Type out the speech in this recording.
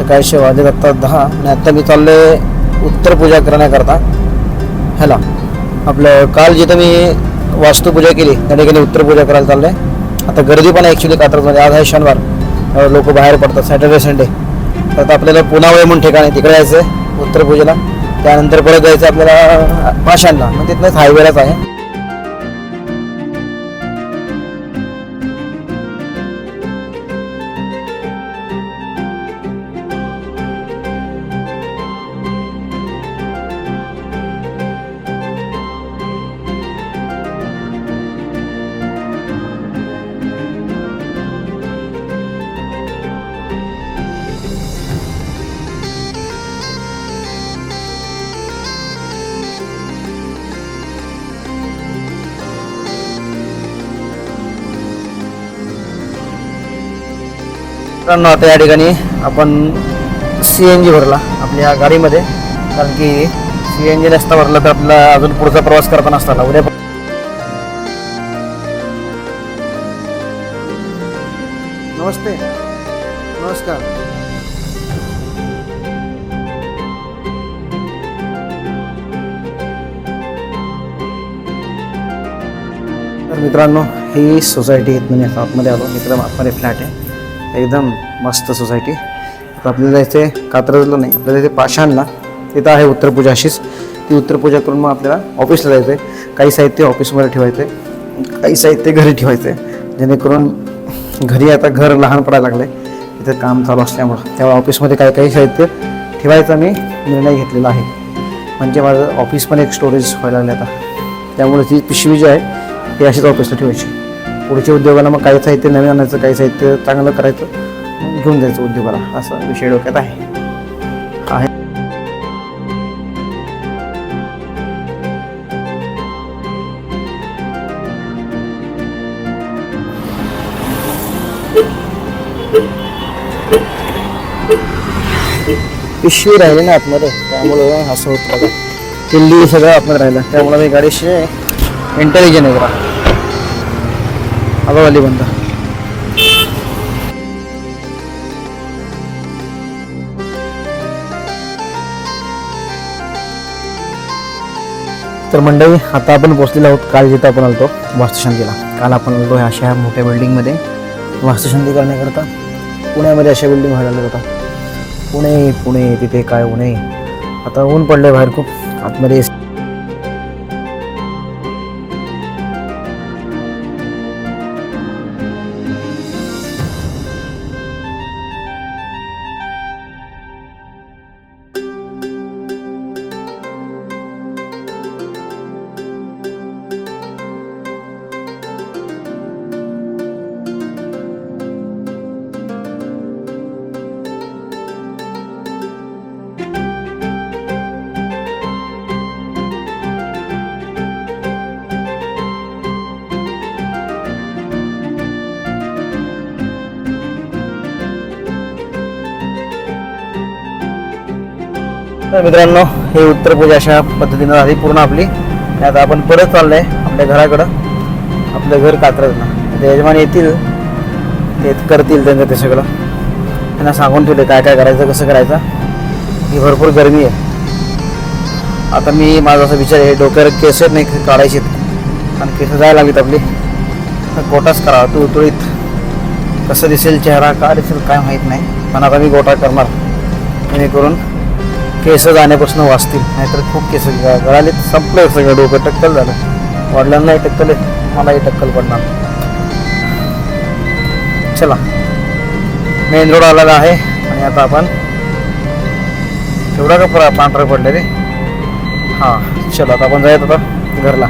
सकाळचे वाजले आता दहा. आणि आता मी चालले उत्तर पूजा करण्याकरता. ह्याला. आपलं काल जिथं मी वास्तुपूजा केली त्या ठिकाणी उत्तर पूजा करायला चाललंय. आता गर्दी पण आहे ॲक्च्युली कात्रजमध्ये. आज आहे शनिवार. लोक बाहेर पडतात. सॅटर्डे संडे तर आता आपल्याला पुनावळे म्हणून ठिकाण आहे. तिकडे जायचं आहे उत्तर पूजेला. त्यानंतर परत जायचं आपल्याला पाषाणला. मग तिथनंच हायवेलाच आहे. मित्रांनो आता या ठिकाणी आपण सी एन जी भरला आपल्या गाडीमध्ये. कारण की सी एन जी नसता भरला तर आपला अजून पुढचा प्रवास करता नसता उद्या नमस्ते. नमस्कार. तर मित्रांनो ही सोसायटी म्हणजे आतमध्ये आलो. मित्र आतमध्ये फ्लॅट आहे. एकदम मस्त सोसायटी. आपल्याला इथे कात्रजला नाही आपल्याला इथे पाषाणला. तिथं आहे उत्तरपूजा अशीच. ती उत्तरपूजा करून मग आपल्याला ऑफिसला जायचं आहे काही साहित्य ऑफिसमध्ये ठेवायचं आहे काही साहित्य घरी ठेवायचं आहे जेणेकरून घरी आता घर लहान पडायला लागलं आहे इथं काम चालू असल्यामुळं. त्यामुळे ऑफिसमध्ये काही काही साहित्य ठेवायचा मी निर्णय घेतलेला आहे. म्हणजे माझं ऑफिस पण एक स्टोरेज व्हायला लागले आता. त्यामुळे ती पिशवी जी आहे ती अशीच ऑफिसला ठेवायची. पुढच्या उद्योगाला मग काही साहित्य नवीन आणायचं काही साहित्य चांगलं करायचं घेऊन जायचं उद्योगाला. असा विषय डोक्यात आहे. आहे. पिशवी राहिली ना आतमध्ये. त्यामुळं असं होतं बघा. किल्ली सगळं आतमध्ये राहिलं. त्यामुळे मी गाडीशी इंटेलिजंट आहे जरा अगं वाली बंद. तर मंडळी आता आपण पोचलेलो आहोत काल जिथं आपण आलतो वास्तुशांतीला. काल आपण आलतो ह्या अशा मोठ्या बिल्डिंगमध्ये वास्तुशांती करण्याकरता पुण्यामध्ये अशा बिल्डिंग व्हायला लागल्या होता पुणे पुणे तिथे काय ऊन आता ऊन पडलं बाहेर खूप. आतमध्ये तर मित्रांनो हे उत्तर पूजा अशा पद्धतीनं झाली पूर्ण आपली. आता आपण परत चाललंय आपल्या घराकडं. आपलं घर कात्रजला. ते यजमान येतील ते करतील त्यांचं ते सगळं. त्यांना सांगून ठेवले काय काय करायचं कसं करायचं. ही भरपूर गरमी आहे. आता मी माझा असा विचार आहे डोक्यावर केस नाही काढायचे आणि केस जायला लागलीत आपली. तर गोटाच करावा तू तुळीत कसं दिसेल चेहरा का दिसेल काय माहीत नाही. पण आता मी गोटा करणार. जेणेकरून केस जाण्यापासून वाचतील. नाहीतर खूप केस गळाले संपलं सगळं डोकं. टक्कल झालं. वडिलांनाही टक्कल आहे. मलाही टक्कल पडणार. चला. मेन रोड आलेला आहे. आणि आता आपण एवढा का पुरा पांढरं पडलं रे? हां. चला आता आपण जायचं आता घरला.